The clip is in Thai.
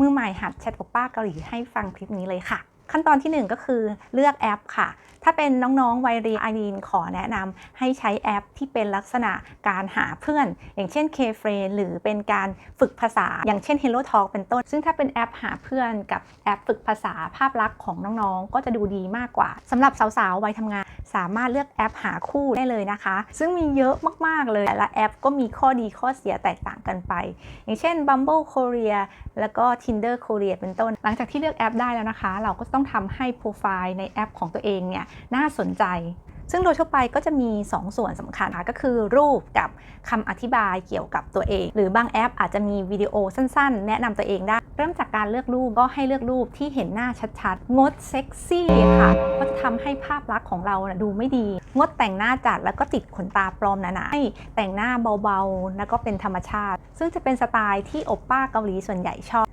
มือใหม่หัดแชทโอป้าเกาหลีให้ฟังคลิปนี้เลยค่ะ ขั้นตอนที่ 1 ก็คือเลือกแอปค่ะ ถ้าเป็นน้องๆวัยเรียนไอรีนขอแนะนำให้ใช้แอปที่เป็นลักษณะการหาเพื่อน อย่างเช่น k f r i e n d หรือเป็นการฝึกภาษา อย่างเช่น Hello Talk เป็นต้น ซึ่งถ้าเป็นแอปหาเพื่อนกับแอปฝึกภาษาภาพลักษณ์ของน้องๆ ก็จะดูดีมากกว่าสำหรับสาวๆวัยทำงาน สามารถเลือกแอปหาคู่ได้เลยนะคะ ซึ่งมีเยอะมากๆเลย แต่ละแอปก็มีข้อดีข้อเสียแตกต่างกันไป อย่างเช่น Bumble Korea แล้วก็ Tinder Korea เป็นต้น หลังจากที่เลือกแอปได้แล้วนะคะ เราก็ต้องทำให้โปรไฟล์ในแอปของตัวเองเนี่ยน่าสนใจ ซึ่งโดยทั่วไปก็จะมี 2 ส่วนสำคัญค่ะก็คือรูปกับคำอธิบายเกี่ยวกับตัวเอง หรือบางแอปอาจจะมีวิดีโอสั้นๆ แนะนำตัวเองได้ เริ่มจากการเลือกรูปก็ให้เลือกรูปที่เห็นหน้าชัดๆ งดเซ็กซี่ค่ะเพราะจะทำให้ภาพลักษณ์ของเราดูไม่ดี งดแต่งหน้าจัดแล้วก็ติดขนตาปลอมหนาๆให้แต่งหน้าเบาๆ แล้วก็เป็นธรรมชาติ ซึ่งจะเป็นสไตล์ที่โอปป้าเกาหลีส่วนใหญ่ชอบ